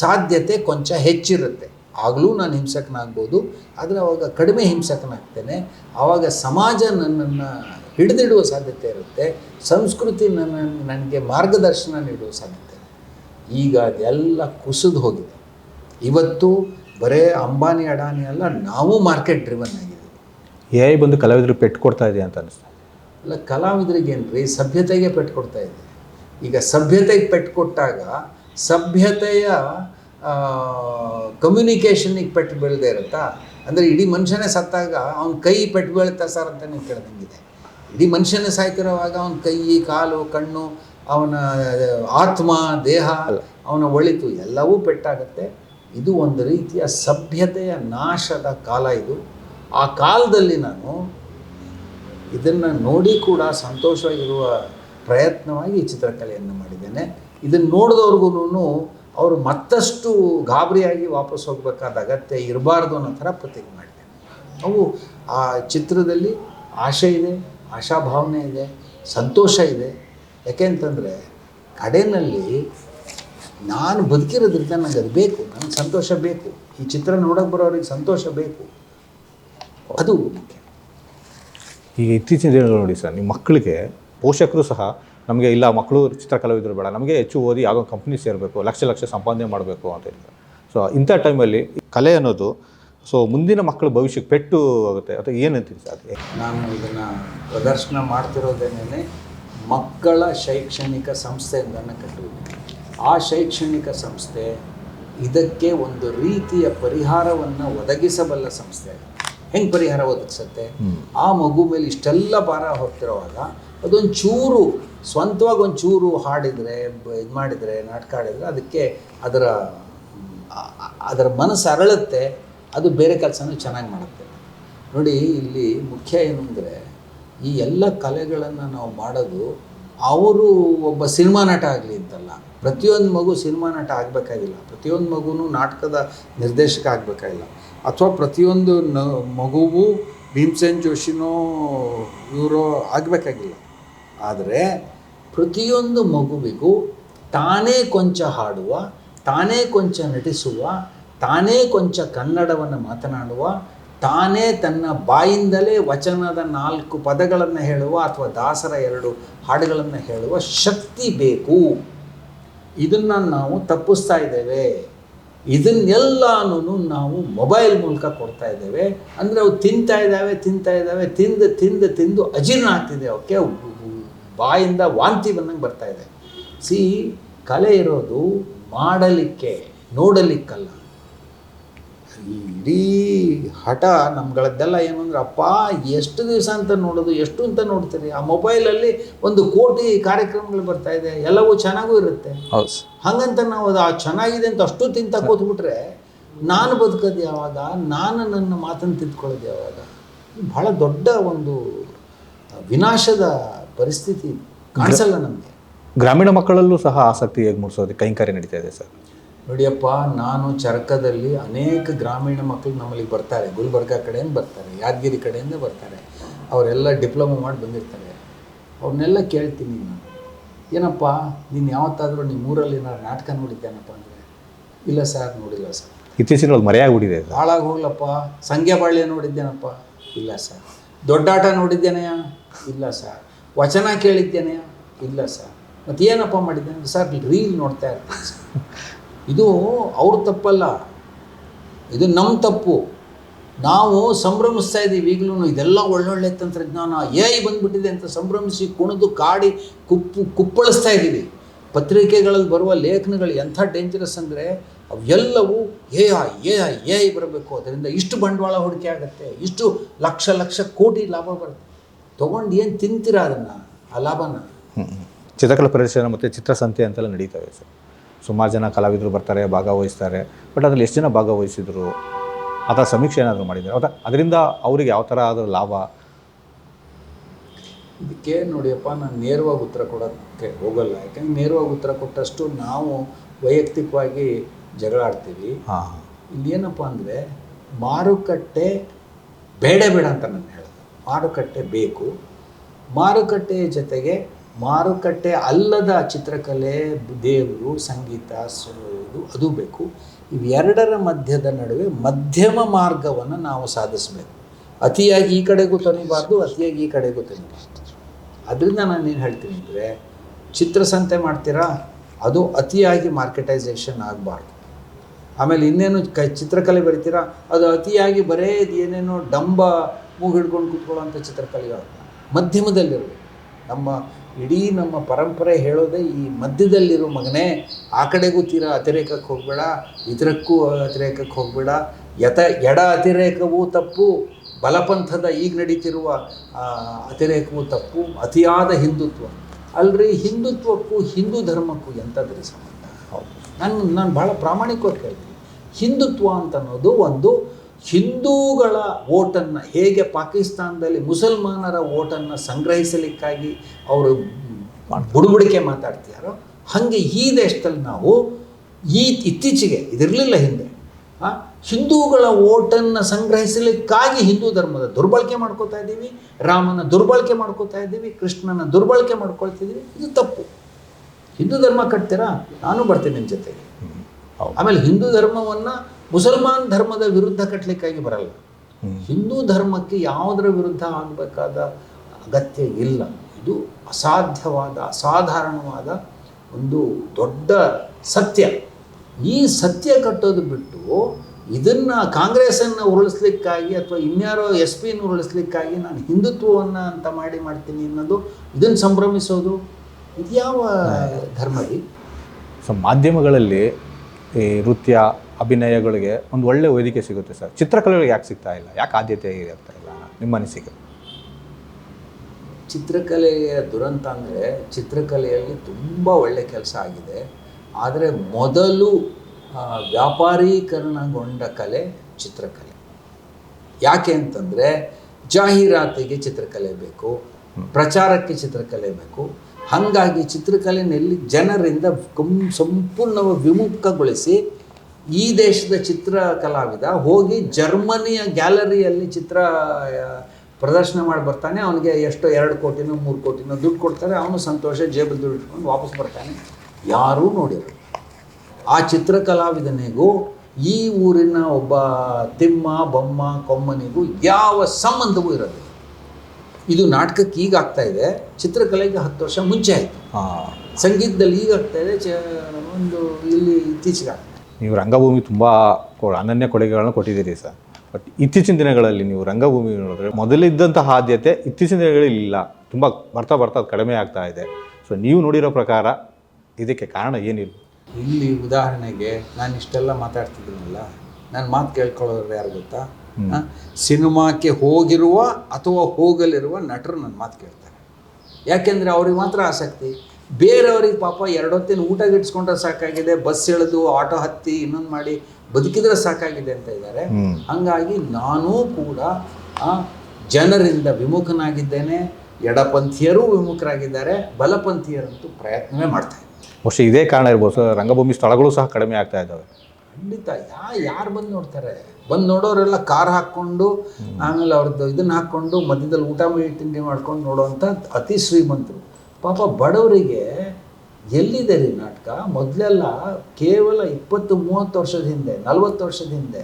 ಸಾಧ್ಯತೆ ಕೊಂಚ ಹೆಚ್ಚಿರುತ್ತೆ. ಆಗಲೂ ನಾನು ಹಿಂಸಕನಾಗ್ಬೋದು ಆದರೆ ಅವಾಗ ಕಡಿಮೆ ಹಿಂಸಕನಾಗ್ತೇನೆ. ಆವಾಗ ಸಮಾಜ ನನ್ನನ್ನು ಹಿಡಿದಿಡುವ ಸಾಧ್ಯತೆ ಇರುತ್ತೆ. ಸಂಸ್ಕೃತಿ ನನ್ನ ನನಗೆ ಮಾರ್ಗದರ್ಶನ ನೀಡುವ ಸಾಧ್ಯತೆ. ಈಗ ಅದೆಲ್ಲ ಕುಸಿದು ಹೋಗಿದೆ. ಇವತ್ತು ಬರೇ ಅಂಬಾನಿ ಅಡಾನಿ ಅಲ್ಲ ನಾವು ಮಾರ್ಕೆಟ್ ಡ್ರಿವನ್ ಆಗಿದ್ದೀವಿ. ಎ ಐ ಬಂದು ಕಲಾವಿದರಿಗೆ ಪೆಟ್ಟು ಕೊಡ್ತಾ ಇದೆ ಅಂತ ಅನಿಸ್ತಾ ಅಲ್ಲ ಕಲಾವಿದರಿಗೇನ್ರಿ ಸಭ್ಯತೆಗೆ ಪೆಟ್ಟು ಕೊಡ್ತಾ ಇದೆ. ಈಗ ಸಭ್ಯತೆಗೆ ಪೆಟ್ಟು ಕೊಟ್ಟಾಗ ಸಭ್ಯತೆಯ ಕಮ್ಯುನಿಕೇಷನಿಗೆ ಪೆಟ್ಟು ಬೀಳದೆ ಇರುತ್ತಾ? ಅಂದರೆ ಇಡೀ ಮನುಷ್ಯನೇ ಸತ್ತಾಗ ಅವ್ನ ಕೈ ಪೆಟ್ಟು ಬೀಳುತ್ತಾ ಸರ್ ಅಂತ ನೀವು ಕೇಳ್ದಂಗಿದೆ. ಇಡೀ ಮನುಷ್ಯನ ಸಾಯ್ತಿರೋವಾಗ ಅವನ ಕೈ ಕಾಲು ಕಣ್ಣು ಅವನ ಆತ್ಮ ದೇಹ ಅವನ ಒಳಿತು ಎಲ್ಲವೂ ಪೆಟ್ಟಾಗತ್ತೆ. ಇದು ಒಂದು ರೀತಿಯ ಸಭ್ಯತೆಯ ನಾಶದ ಕಾಲ ಇದು. ಆ ಕಾಲದಲ್ಲಿ ನಾನು ಇದನ್ನು ನೋಡಿ ಕೂಡ ಸಂತೋಷವಾಗಿರುವ ಪ್ರಯತ್ನವಾಗಿ ಈ ಚಿತ್ರಕಲೆಯನ್ನು ಮಾಡಿದ್ದೇನೆ. ಇದನ್ನು ನೋಡಿದವ್ರಿಗೂ ಅವರು ಮತ್ತಷ್ಟು ಗಾಬರಿಯಾಗಿ ವಾಪಸ್ ಹೋಗಬೇಕಾದ ಅಗತ್ಯ ಇರಬಾರ್ದು ಅನ್ನೋ ಥರ ಪ್ರತಿಜ್ಞೆ ಮಾಡಿದ್ದೇನೆ. ಅವು ಆ ಚಿತ್ರದಲ್ಲಿ ಆಶೆ ಇದೆ ಆಶಾಭಾವನೆ ಇದೆ, ಸಂತೋಷ ಇದೆ. ಯಾಕೆ ಅಂತಂದರೆ ಕಡೆಯಲ್ಲಿ ನಾನು ಬದುಕಿರೋದ್ರಿಂದ ನನಗೆ ಅದು ಬೇಕು ನನಗೆ ಸಂತೋಷ ಬೇಕು. ಈ ಚಿತ್ರ ನೋಡೋಕೆ ಬರೋರಿಗೆ ಸಂತೋಷ ಬೇಕು. ಅದು ಮುಖ್ಯ. ಈಗ ಇತ್ತೀಚಿನ ದಿನಗಳು ನೋಡಿ ಸರ್, ನಿಮ್ಮ ಮಕ್ಕಳಿಗೆ ಪೋಷಕರು ಸಹ ನಮಗೆ ಇಲ್ಲ, ಮಕ್ಕಳು ಚಿತ್ರಕಲಾವಿದರು ಬೇಡ, ನಮಗೆ ಹೆಚ್ಚು ಓದಿ ಯಾವುದೋ ಕಂಪ್ನಿ ಸೇರಬೇಕು, ಲಕ್ಷ ಲಕ್ಷ ಸಂಪಾದನೆ ಮಾಡಬೇಕು ಅಂತ ಹೇಳ್ತಾರೆ ಸೊ ಇಂಥ ಟೈಮಲ್ಲಿ ಕಲೆ ಅನ್ನೋದು ಸೊ ಮುಂದಿನ ಮಕ್ಕಳ ಭವಿಷ್ಯಕ್ಕೆ ಪೆಟ್ಟು ಆಗುತ್ತೆ. ಅಥವಾ ಏನಂತೀರಿ ಸರ್ ಅದು ನಾನು ಇದನ್ನು ಪ್ರದರ್ಶನ ಮಾಡ್ತಿರೋದೇನೇ ಮಕ್ಕಳ ಶೈಕ್ಷಣಿಕ ಸಂಸ್ಥೆಯೊಂದನ್ನು ಕಟ್ಟುವುದು ಆ ಶೈಕ್ಷಣಿಕ ಸಂಸ್ಥೆ ಇದಕ್ಕೆ ಒಂದು ರೀತಿಯ ಪರಿಹಾರವನ್ನು ಒದಗಿಸಬಲ್ಲ ಸಂಸ್ಥೆ ಹೆಂಗೆ ಪರಿಹಾರ ಒದಗಿಸುತ್ತೆ? ಆ ಮಗು ಮೇಲೆ ಇಷ್ಟೆಲ್ಲ ಭಾರ ಹೊತ್ತಿರುವಾಗ ಅದೊಂದು ಚೂರು ಸ್ವಂತವಾಗಿ ಒಂದು ಚೂರು ಹಾಡಿದರೆ ಇದು ಮಾಡಿದರೆ ನಾಟಕ ಆಡಿದರೆ ಅದಕ್ಕೆ ಅದರ ಅದರ ಮನಸ್ಸು ಅರಳುತ್ತೆ ಅದು ಬೇರೆ ಕೆಲಸನೂ ಚೆನ್ನಾಗಿ ಮಾಡುತ್ತೆ. ನೋಡಿ, ಇಲ್ಲಿ ಮುಖ್ಯ ಏನು ಅಂದರೆ, ಈ ಎಲ್ಲ ಕಲೆಗಳನ್ನು ನಾವು ಮಾಡೋದು ಅವರು ಒಬ್ಬ ಸಿನಿಮಾ ನಟ ಆಗಲಿ ಅಂತಲ್ಲ. ಪ್ರತಿಯೊಂದು ಮಗು ಸಿನಿಮಾ ನಟ ಆಗಬೇಕಾಗಿಲ್ಲ. ಪ್ರತಿಯೊಂದು ಮಗುನೂ ನಾಟಕದ ನಿರ್ದೇಶಕ ಆಗಬೇಕಾಗಿಲ್ಲ. ಅಥವಾ ಪ್ರತಿಯೊಂದು ನ, ಮಗುವು ಭೀಮ್ಸೇನ್ ಜೋಶಿನೋ, ಇವರೋ ಆಗಬೇಕಾಗಿಲ್ಲ. ಆದರೆ ಪ್ರತಿಯೊಂದು ಮಗುವಿಗೂ ತಾನೇ ಕೊಂಚ ಹಾಡುವ, ತಾನೇ ಕೊಂಚ ನಟಿಸುವ ತಾನೇ ಕೊಂಚ ಕನ್ನಡವನ್ನು ಮಾತನಾಡುವ, ತಾನೇ ತನ್ನ ಬಾಯಿಂದಲೇ ವಚನದ ನಾಲ್ಕು ಪದಗಳನ್ನು ಹೇಳುವ ಅಥವಾ ದಾಸರ ಎರಡು ಹಾಡುಗಳನ್ನು ಹೇಳುವ ಶಕ್ತಿ ಬೇಕು. ಇದನ್ನು ನಾವು ತಪ್ಪಿಸ್ತಾ ಇದ್ದೇವೆ. ಇದನ್ನೆಲ್ಲನೂ ನಾವು ಮೊಬೈಲ್ ಮೂಲಕ ಕೊಡ್ತಾ ಇದ್ದೇವೆ. ಅಂದರೆ ಅವು ತಿಂತಾ ಇದ್ದಾವೆ ತಿಂತಾ ಇದ್ದಾವೆ, ತಿಂದು ತಿಂದು ತಿಂದು ಅಜೀರ್ಣ ಆಗ್ತಿದೆ ಅವಕ್ಕೆ. ಬಾಯಿಂದ ವಾಂತಿ ಬಂದಂಗೆ ಬರ್ತಾ ಇದೆ. ಸಿ ಕಲೆ ಇರೋದು ಮಾಡಲಿಕ್ಕೆ, ನೋಡಲಿಕ್ಕಲ್ಲ. ಇಡೀ ಹಠ ನಮ್ಗಳದ್ದೆಲ್ಲ ಏನು ಅಂದ್ರೆ ಅಪ್ಪ ಎಷ್ಟು ದಿವಸ ಅಂತ ನೋಡೋದು ಎಷ್ಟು ಅಂತ ನೋಡ್ತೀರಿ? ಆ ಮೊಬೈಲಲ್ಲಿ ಒಂದು ಕೋಟಿ ಕಾರ್ಯಕ್ರಮಗಳು ಬರ್ತಾ ಇದೆ ಎಲ್ಲವೂ ಚೆನ್ನಾಗೂ ಇರುತ್ತೆ. ಹೌದು ಹಾಗಂತ ನಾವು ಅದು ಆ ಚೆನ್ನಾಗಿದೆ ಅಂತ ಅಷ್ಟು ತಿಂತ ಕೂತ್ಬಿಟ್ರೆ ನಾನು ಬದುಕೋದು ಯಾವಾಗ ನಾನು ನನ್ನ ಮಾತನ್ನು ತಿದ್ಕೊಳ್ಳೋದು ಯಾವಾಗ? ಬಹಳ ದೊಡ್ಡ ಒಂದು ವಿನಾಶದ ಪರಿಸ್ಥಿತಿ ಕಾಣಿಸಲ್ಲ ನಮಗೆ. ಗ್ರಾಮೀಣ ಮಕ್ಕಳಲ್ಲೂ ಸಹ ಆಸಕ್ತಿ ಹೇಗೆ ಮೂಡಿಸೋದು ಕೈಂಕರ್ಯ ನಡೀತಾ ಇದೆ ಸರ್. ನೋಡಿಯಪ್ಪ ನಾನು ಚರಕದಲ್ಲಿ ಅನೇಕ ಗ್ರಾಮೀಣ ಮಕ್ಕಳು ನಮ್ಮಲ್ಲಿ ಬರ್ತಾರೆ. ಗುಲ್ಬರ್ಗ ಕಡೆಯಿಂದ ಬರ್ತಾರೆ ಯಾದಗಿರಿ ಕಡೆಯಿಂದ ಬರ್ತಾರೆ. ಅವರೆಲ್ಲ ಡಿಪ್ಲೊಮೊ ಮಾಡಿ ಬಂದಿರ್ತಾರೆ. ಅವ್ರನ್ನೆಲ್ಲ ಕೇಳ್ತೀನಿ ನಾನು. ಏನಪ್ಪ ನೀನು ಯಾವತ್ತಾದರೂ ನಿಮ್ಮ ಊರಲ್ಲಿ ಏನಾದ್ರು ನಾಟಕ ನೋಡಿದ್ದೇನಪ್ಪ ಅಂದರೆ? ಇಲ್ಲ ಸರ್ ನೋಡಿಲ್ಲ ಸರ್. ಇತ್ತೀಚಿನ ಮರೆಯಾಗ್ಬಿಟ್ಟಿದೆ ಹಾಳಾಗಿ ಹೋಗ್ಲಪ್ಪ. ಸಂಖ್ಯೆ ಬಾಳ್ಯ ನೋಡಿದ್ದೇನಪ್ಪ ಇಲ್ಲ ಸರ್. ದೊಡ್ಡಾಟ ನೋಡಿದ್ದೇನೆಯಾ ಇಲ್ಲ ಸರ್. ವಚನ ಕೇಳಿದ್ದೇನೆಯಾ ಇಲ್ಲ ಸರ್. ಮತ್ತೇನಪ್ಪ ಮಾಡಿದ್ದೆ? ಅಂದ್ರೆ ಸರ್ ರೀಲ್ ನೋಡ್ತಾ ಇರ್ತೀನಿ ಸರ್. ಇದು ಅವ್ರ ತಪ್ಪಲ್ಲ. ಇದು ನಮ್ಮ ತಪ್ಪು. ನಾವು ಸಂಭ್ರಮಿಸ್ತಾ ಇದ್ದೀವಿ ಈಗಲೂ ಇದೆಲ್ಲ ಒಳ್ಳೊಳ್ಳೆ ತಂತ್ರಜ್ಞಾನ ಏ ಬಂದ್ಬಿಟ್ಟಿದೆ ಅಂತ ಸಂಭ್ರಮಿಸಿ ಕುಣಿದು ಕಾಡಿ ಕುಪ್ಪು ಕುಪ್ಪಳಿಸ್ತಾ ಇದ್ದೀವಿ. ಪತ್ರಿಕೆಗಳಲ್ಲಿ ಬರುವ ಲೇಖನಗಳು ಎಂಥ ಡೇಂಜರಸ್ ಅಂದರೆ ಅವೆಲ್ಲವೂ ಎ ಐ ಎ ಬರಬೇಕು. ಅದರಿಂದ ಇಷ್ಟು ಬಂಡವಾಳ ಹೂಡಿಕೆ ಆಗುತ್ತೆ, ಇಷ್ಟು ಲಕ್ಷ ಲಕ್ಷ ಕೋಟಿ ಲಾಭ ಬರುತ್ತೆ. ತೊಗೊಂಡು ಏನು ತಿಂತೀರಾ ಅದನ್ನು? ಆ ಲಾಭನ? ಚಿತ್ರಕಲಾ ಪ್ರದರ್ಶನ ಮತ್ತು ಚಿತ್ರಸಂತೆ ಅಂತೆಲ್ಲ ನಡೀತವೆ ಸರ್. ಸುಮಾರು ಜನ ಕಲಾವಿದರು ಬರ್ತಾರೆ ಭಾಗವಹಿಸ್ತಾರೆ ಬಟ್ ಅದರಲ್ಲಿ ಎಷ್ಟು ಜನ ಭಾಗವಹಿಸಿದ್ರು? ಅಥವಾ ಸಮೀಕ್ಷೆ ಏನಾದರೂ ಮಾಡಿದ್ದಾರೆ? ಅಥವಾ ಅದರಿಂದ ಅವರಿಗೆ ಯಾವ ಥರ ಆದರೂ ಲಾಭ? ಇದಕ್ಕೆ ನೋಡಿಯಪ್ಪ ನಾನು ನೇರವಾಗಿ ಉತ್ತರ ಕೊಡೋಕ್ಕೆ ಹೋಗಲ್ಲ. ಯಾಕಂದ್ರೆ ನೇರವಾಗಿ ಉತ್ತರ ಕೊಟ್ಟಷ್ಟು ನಾವು ವೈಯಕ್ತಿಕವಾಗಿ ಜಗಳ ಆಡ್ತೀವಿ ಹಾಂ. ಇಲ್ಲಿ ಏನಪ್ಪ ಅಂದರೆ ಮಾರುಕಟ್ಟೆ ಬೇಡ ಬೇಡ ಅಂತ ನಾನು ಹೇಳಿದೆ. ಮಾರುಕಟ್ಟೆ ಬೇಕು. ಮಾರುಕಟ್ಟೆಯ ಜೊತೆಗೆ ಮಾರುಕಟ್ಟೆ ಅಲ್ಲದ ಚಿತ್ರಕಲೆ, ದೇವರು, ಸಂಗೀತ ಇದು ಅದು ಬೇಕು. ಇವೆರಡರ ಮಧ್ಯದ ನಡುವೆ ಮಧ್ಯಮ ಮಾರ್ಗವನ್ನು ನಾವು ಸಾಧಿಸಬೇಕು. ಅತಿಯಾಗಿ ಈ ಕಡೆಗೂ ತನಿಬಾರ್ದು, ಅತಿಯಾಗಿ ಈ ಕಡೆಗೂ ತನಿಬಾರ್ದು. ಅದರಿಂದ ನಾನು ಏನು ಹೇಳ್ತೀನಿ ಅಂದರೆ ಚಿತ್ರಸಂತೆ ಮಾಡ್ತೀರಾ? ಅದು ಅತಿಯಾಗಿ ಮಾರ್ಕೆಟೈಸೇಷನ್ ಆಗಬಾರ್ದು. ಆಮೇಲೆ ಇನ್ನೇನು ಕ, ಚಿತ್ರಕಲೆ ಬರಿತೀರಾ? ಅದು ಅತಿಯಾಗಿ ಬರೇ ಏನೇನೋ ಡಂಬ ಮೂಗು ಹಿಡ್ಕೊಂಡು ಕೂತ್ಕೊಳ್ಳೋಂಥ ಚಿತ್ರಕಲೆಗಳು. ಮಧ್ಯಮದಲ್ಲಿರಬೇಕು. ನಮ್ಮ ಇಡೀ ನಮ್ಮ ಪರಂಪರೆ ಹೇಳೋದೇ ಈ ಮಧ್ಯದಲ್ಲಿರೋ ಮಗನೇ, ಆ ಕಡೆಗೂ ತೀರ ಅತಿರೇಕಕ್ಕೆ ಹೋಗಬೇಡ, ಇದರಕ್ಕೂ ಅತಿರೇಕಕ್ಕೆ ಹೋಗಬೇಡ. ಯತ ಎಡ ಅತಿರೇಕವೂ ತಪ್ಪು, ಬಲಪಂಥದ ಈಗ ನಡೀತಿರುವ ಅತಿರೇಕವೂ ತಪ್ಪು, ಅತಿಯಾದ ಹಿಂದುತ್ವ. ಅಲ್ರಿ, ಹಿಂದುತ್ವಕ್ಕೂ, ಹಿಂದೂ ಧರ್ಮಕ್ಕೂ ಎಂಥದ್ರಿ ಸಂಬಂಧ? ಹೌದು. ನಾನು ನಾನು ಭಾಳ ಪ್ರಾಮಾಣಿಕವಾಗಿ ಹೇಳ್ತೀನಿ. ಹಿಂದುತ್ವ ಅಂತ ಅನ್ನೋದು ಒಂದು ಹಿಂದೂಗಳ ಓಟನ್ನು ಹೇಗೆ ಪಾಕಿಸ್ತಾನದಲ್ಲಿ ಮುಸಲ್ಮಾನರ ಓಟನ್ನು ಸಂಗ್ರಹಿಸಲಿಕ್ಕಾಗಿ ಅವರು ಬುಡುಬುಡಿಕೆ ಮಾತಾಡ್ತಿದಾರೋ ಹಾಗೆ ಈ ದೇಶದಲ್ಲಿ ನಾವು ಈ ಇತ್ತೀಚೆಗೆ ಇದಿರಲಿಲ್ಲ ಹಿಂದೆ ಹಿಂದೂಗಳ ಓಟನ್ನು ಸಂಗ್ರಹಿಸಲಿಕ್ಕಾಗಿ ಹಿಂದೂ ಧರ್ಮದ ದುರ್ಬಳಕೆ ಮಾಡ್ಕೋತಾ ಇದ್ದೀವಿ ರಾಮನ ದುರ್ಬಳಕೆ ಮಾಡ್ಕೋತಾ ಇದ್ದೀವಿ ಕೃಷ್ಣನ ದುರ್ಬಳಕೆ ಮಾಡ್ಕೊಳ್ತಿದ್ದೀವಿ ಇದು ತಪ್ಪು. ಹಿಂದೂ ಧರ್ಮ ಕಟ್ತೀರಾ? ನಾನು ಬರ್ತೀನಿ ನಿಮ್ಮ ಜೊತೆಗೆ. ಆಮೇಲೆ ಹಿಂದೂ ಧರ್ಮವನ್ನು ಮುಸಲ್ಮಾನ್ ಧರ್ಮದ ವಿರುದ್ಧ ಕಟ್ಟಲಿಕ್ಕಾಗಿ ಬರಲ್ಲ. ಹಿಂದೂ ಧರ್ಮಕ್ಕೆ ಯಾವುದರ ವಿರುದ್ಧ ಆಗಬೇಕಾದ ಅಗತ್ಯ ಇಲ್ಲ. ಇದು ಅಸಾಧ್ಯವಾದ ಅಸಾಧಾರಣವಾದ ಒಂದು ದೊಡ್ಡ ಸತ್ಯ. ಈ ಸತ್ಯ ಕಟ್ಟೋದು ಬಿಟ್ಟು ಇದನ್ನು ಕಾಂಗ್ರೆಸ್ಸನ್ನು ಉರುಳಿಸ್ಲಿಕ್ಕಾಗಿ ಅಥವಾ ಇನ್ಯಾರೋ ಎಸ್ ಪಿನ ಉರುಳಿಸ್ಲಿಕ್ಕಾಗಿ ನಾನು ಹಿಂದುತ್ವವನ್ನು ಅಂತ ಮಾಡಿ ಮಾಡ್ತೀನಿ ಅನ್ನೋದು ಇದನ್ನು ಸಂಭ್ರಮಿಸೋದು ಇದು ಯಾವ ಧರ್ಮ ಸೊ ಮಾಧ್ಯಮಗಳಲ್ಲಿ ಈ ನೃತ್ಯ ಅಭಿನಯಗಳಿಗೆ ಒಂದು ಒಳ್ಳೆ ವೇದಿಕೆ ಸಿಗುತ್ತೆ ಸರ್. ಚಿತ್ರಕಲೆಗಳಿಗೆ ಯಾಕೆ ಸಿಗ್ತಾ ಇಲ್ಲ? ಯಾಕೆ ಆದ್ಯತೆ ಇರ್ತಾ ಇಲ್ಲ ನಿಮ್ಮ ಅನಿಸಿಕೆ? ಚಿತ್ರಕಲೆಯ ದುರಂತ ಅಂದರೆ ಚಿತ್ರಕಲೆಯಲ್ಲಿ ತುಂಬ ಒಳ್ಳೆ ಕೆಲಸ ಆಗಿದೆ. ಆದರೆ ಮೊದಲು ವ್ಯಾಪಾರೀಕರಣಗೊಂಡ ಕಲೆ ಚಿತ್ರಕಲೆ. ಯಾಕೆ ಅಂತಂದರೆ ಜಾಹೀರಾತಿಗೆ ಚಿತ್ರಕಲೆ ಬೇಕು ಪ್ರಚಾರಕ್ಕೆ ಚಿತ್ರಕಲೆ ಬೇಕು. ಹಾಗಾಗಿ ಚಿತ್ರಕಲೆಯಲ್ಲಿ ಜನರಿಂದ ಕಂ ಸಂಪೂರ್ಣವಾಗಿ ವಿಮುಖಗೊಳಿಸಿ ಈ ದೇಶದ ಚಿತ್ರ ಕಲಾವಿದ ಹೋಗಿ ಜರ್ಮನಿಯ ಗ್ಯಾಲರಿಯಲ್ಲಿ ಚಿತ್ರ ಪ್ರದರ್ಶನ ಮಾಡಿ ಬರ್ತಾನೆ. ಅವನಿಗೆ ಎಷ್ಟೋ ಎರಡು ಕೋಟಿನೋ ಮೂರು ಕೋಟಿನೋ ದುಡ್ಡು ಕೊಡ್ತಾರೆ. ಅವನು ಸಂತೋಷ ಜೇಬಲ್ಲಿ ದುಡ್ಡು ಇಟ್ಕೊಂಡು ವಾಪಸ್ ಬರ್ತಾನೆ. ಯಾರೂ ನೋಡಿರು ಆ ಚಿತ್ರಕಲಾವಿದನಿಗೂ ಈ ಊರಿನ ಒಬ್ಬ ತಿಮ್ಮ ಬೊಮ್ಮ ಕೊಮ್ಮನಿಗೂ ಯಾವ ಸಂಬಂಧವೂ ಇರೋದಿಲ್ಲ. ಇದು ನಾಟಕಕ್ಕೆ ಈಗ ಆಗ್ತಾ ಇದೆ. ಚಿತ್ರಕಲೆಗೆ ಹತ್ತು ವರ್ಷ ಮುಂಚೆ ಆಯಿತು. ಸಂಗೀತದಲ್ಲಿ ಈಗ ಆಗ್ತಾ ಇದೆ. ಚ ಒಂದು ಇಲ್ಲಿ ಇತ್ತೀಚೆಗೆ. ನೀವು ರಂಗಭೂಮಿ ತುಂಬ ಕೊ- ಅನನ್ಯ ಕೊಡುಗೆಗಳನ್ನು ಕೊಟ್ಟಿದ್ದೀರಿ ಸರ್. ಬಟ್ ಇತ್ತೀಚಿನ ದಿನಗಳಲ್ಲಿ ನೀವು ರಂಗಭೂಮಿ ನೋಡಿದ್ರೆ ಮೊದಲಿದ್ದಂತಹ ಆದ್ಯತೆ ಇತ್ತೀಚಿನ ದಿನಗಳಲ್ಲಿ ಇಲ್ಲ. ತುಂಬ ಬರ್ತಾ ಬರ್ತಾ ಅದು ಕಡಿಮೆ ಆಗ್ತಾ ಇದೆ. ಸೊ ನೀವು ನೋಡಿರೋ ಪ್ರಕಾರ ಇದಕ್ಕೆ ಕಾರಣ ಏನಿಲ್ಲ? ಇಲ್ಲಿ ಉದಾಹರಣೆಗೆ ನಾನು ಇಷ್ಟೆಲ್ಲ ಮಾತಾಡ್ತಿದ್ದೀನಲ್ಲ ನಾನು ಮಾತು ಕೇಳ್ಕೊಳ್ಳೋರು ಯಾರು ಗೊತ್ತಾ? ಸಿನಿಮಾಕ್ಕೆ ಹೋಗಿರುವ ಅಥವಾ ಹೋಗಲಿರುವ ನಟರು ನನ್ನ ಮಾತು ಕೇಳ್ತಾರೆ. ಯಾಕೆಂದರೆ ಅವ್ರಿಗೆ ಮಾತ್ರ ಆಸಕ್ತಿ. ಬೇರೆಯವ್ರಿಗೆ ಪಾಪ ಎರಡೊತ್ತಿನ ಊಟ ಗಿಟ್ಸ್ಕೊಂಡ್ರೆ ಸಾಕಾಗಿದೆ ಬಸ್ ಎಳೆದು ಆಟೋ ಹತ್ತಿ ಇನ್ನೊಂದು ಮಾಡಿ ಬದುಕಿದ್ರೆ ಸಾಕಾಗಿದೆ ಅಂತ ಇದ್ದಾರೆ. ಹಂಗಾಗಿ ನಾನೂ ಕೂಡ ಆ, ಜನರಿಂದ ವಿಮುಖನಾಗಿದ್ದೇನೆ ಎಡಪಂಥೀಯರೂ ವಿಮುಖರಾಗಿದ್ದಾರೆ ಬಲಪಂಥೀಯರಂತೂ ಪ್ರಯತ್ನವೇ ಮಾಡ್ತಾರೆ ಬಹುಶಃ ಇದೇ ಕಾರಣ ಇರ್ಬೋದು. ಸರ್ ರಂಗಭೂಮಿ ಸ್ಥಳಗಳು ಸಹ ಕಡಿಮೆ ಆಗ್ತಾ ಇದ್ದಾವೆ ಖಂಡಿತ ಯಾ ಯಾರು ಬಂದು ನೋಡ್ತಾರೆ? ಬಂದು ನೋಡೋರೆಲ್ಲ ಕಾರ್ ಹಾಕ್ಕೊಂಡು ಆಮೇಲೆ ಅವ್ರದ್ದು ಇದನ್ನ ಹಾಕ್ಕೊಂಡು ಮಧ್ಯದಲ್ಲಿ ಊಟ ಮಾಡಿ ತಿಂಡಿ ಮಾಡ್ಕೊಂಡು ನೋಡೋವಂಥ ಅತಿ ಶ್ರೀಮಂತರು. ಪಾಪ ಬಡವರಿಗೆ ಎಲ್ಲಿದೆ ರೀ ನಾಟಕ? ಮೊದಲೆಲ್ಲ ಕೇವಲ ಇಪ್ಪತ್ತು, ಮೂವತ್ತು ವರ್ಷದ ಹಿಂದೆ, ನಲವತ್ತು ವರ್ಷದ ಹಿಂದೆ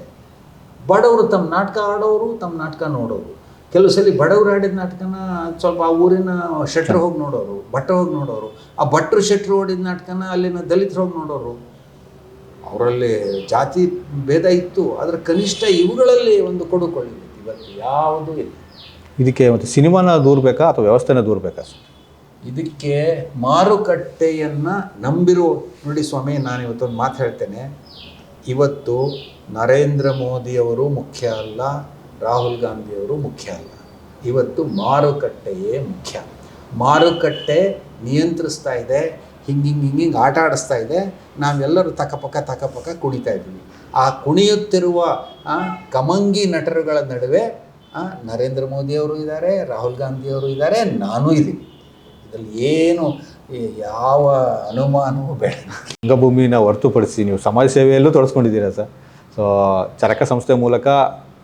ಬಡವರು ತಮ್ಮ ನಾಟಕ ಆಡೋರು, ತಮ್ಮ ನಾಟಕ ನೋಡೋರು. ಕೆಲವು ಸಲ ಬಡವರು ಆಡಿದ ನಾಟಕನ ಸ್ವಲ್ಪ ಆ ಊರಿನ ಶೆಟ್ರು ಹೋಗಿ ನೋಡೋರು, ಭಟ್ರು ಹೋಗಿ ನೋಡೋರು. ಆ ಭಟ್ರು, ಶೆಟ್ರು ಓಡಿದ ನಾಟಕನ ಅಲ್ಲಿನ ದಲಿತರು ಹೋಗಿ ನೋಡೋರು. ಅವರಲ್ಲಿ ಜಾತಿ ಭೇದ ಇತ್ತು, ಆದರೆ ಕನಿಷ್ಠ ಇವುಗಳಲ್ಲಿ ಒಂದು ಕೊಡುಕೊಳ್ಳಿ ಇವತ್ತು. ಯಾವುದೂ ಇಲ್ಲ. ಇದಕ್ಕೆ ಮತ್ತು ಸಿನಿಮಾನ ದೂರಬೇಕಾ ಅಥವಾ ವ್ಯವಸ್ಥೆನ ದೂರಬೇಕಾ ಇದಕ್ಕೆ ಮಾರುಕಟ್ಟೆಯನ್ನು ನಂಬಿರೋ ನೋಡಿ ಸ್ವಾಮಿ, ನಾನು ಇವತ್ತೊಂದು ಮಾತು ಹೇಳ್ತೇನೆ. ಇವತ್ತು ನರೇಂದ್ರ ಮೋದಿಯವರು ಮುಖ್ಯ ಅಲ್ಲ, ರಾಹುಲ್ ಗಾಂಧಿಯವರು ಮುಖ್ಯ ಅಲ್ಲ. ಇವತ್ತು ಮಾರುಕಟ್ಟೆಯೇ ಮುಖ್ಯ. ಮಾರುಕಟ್ಟೆ ನಿಯಂತ್ರಿಸ್ತಾ ಇದೆ, ಹಿಂಗೆ ಹಿಂಗೆ ಹಿಂಗೆ ಹಿಂಗೆ ಆಟ ಆಡಿಸ್ತಾ ಇದೆ. ನಾವೆಲ್ಲರೂ ತಕಪಕ ತಕ್ಕಪಕ್ಕ ಕುಣಿತಾ ಇದ್ದೀವಿ. ಆ ಕುಣಿಯುತ್ತಿರುವ ಕಮಂಗಿ ನಟರುಗಳ ನಡುವೆ ನರೇಂದ್ರ ಮೋದಿಯವರು ಇದ್ದಾರೆ, ರಾಹುಲ್ ಗಾಂಧಿಯವರು ಇದ್ದಾರೆ, ನಾನೂ ಇದ್ದೀನಿ. ಇದರಲ್ಲಿ ಏನು ಯಾವ ಅನುಮಾನವೂ ಬೇಡ. ರಂಗಭೂಮಿನ ಹೊರತುಪಡಿಸಿ ನೀವು ಸಮಾಜ ಸೇವೆಯಲ್ಲೂ ತೊಡಸ್ಕೊಂಡಿದ್ದೀರಾ ಸರ್? ಸೊ ಚರಕ ಸಂಸ್ಥೆ ಮೂಲಕ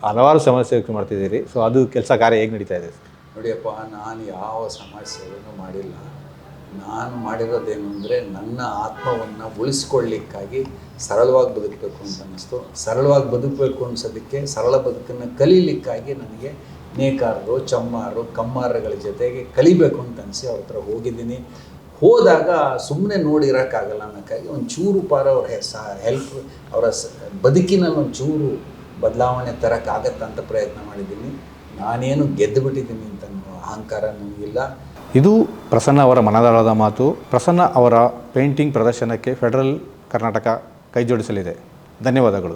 ಹಲವಾರು ಸಮಾಜ ಸೇವೆ ಮಾಡ್ತಿದ್ದೀರಿ. ಸೊ ಅದು ಕೆಲಸ ಕಾರ್ಯ ಹೇಗೆ ನಡೀತಾ ಇದೆ ಸರ್? ನೋಡಿಯಪ್ಪ ನಾನು ಯಾವ ಸಮಾಜ ಸೇವೆಯೂ ಮಾಡಿಲ್ಲ. ನಾನು ಮಾಡಿರೋದೇನು ಅಂದರೆ ನನ್ನ ಆತ್ಮವನ್ನು ಉಳಿಸ್ಕೊಳ್ಳಿಕ್ಕಾಗಿ ಸರಳವಾಗಿ ಬದುಕಬೇಕು ಅಂತ ಅನ್ನಿಸ್ತು. ಸರಳವಾಗಿ ಬದುಕಬೇಕು ಅನ್ಸೋದಕ್ಕೆ ಸರಳ ಬದುಕನ್ನು ಕಲೀಲಿಕ್ಕಾಗಿ ನನಗೆ ನೇಕಾರರು ಚಮ್ಮಾರರು ಕಮ್ಮಾರಗಳ ಜೊತೆಗೆ ಕಲಿಬೇಕು ಅಂತ ಅನಿಸಿ ಅವ್ರ ಹತ್ರ ಹೋಗಿದ್ದೀನಿ. ಹೋದಾಗ ಸುಮ್ಮನೆ ನೋಡಿರೋಕ್ಕಾಗಲ್ಲ ಅನ್ನೋಕ್ಕಾಗಿ ಒಂದು ಚೂರು ಪಾರ ಅವ್ರ ಹೆಸ ಹೆಲ್ಪ್ ಅವರ ಸ ಬದುಕಿನಲ್ಲಿ ಒಂದು ಚೂರು ಬದಲಾವಣೆ ತರೋಕ್ಕಾಗತ್ತಂತ ಪ್ರಯತ್ನ ಮಾಡಿದ್ದೀನಿ. ನಾನೇನು ಗೆದ್ದು ಬಿಟ್ಟಿದ್ದೀನಿ ಅಂತ ಅಹಂಕಾರ ನನಗಿಲ್ಲ ಇದು ಪ್ರಸನ್ನ ಅವರ ಮನದಾಳದ ಮಾತು. ಪ್ರಸನ್ನ ಅವರ ಪೇಂಟಿಂಗ್ ಪ್ರದರ್ಶನಕ್ಕೆ ಫೆಡರಲ್ ಕರ್ನಾಟಕ ಕೈಜೋಡಿಸಲಿದೆ ಧನ್ಯವಾದಗಳು.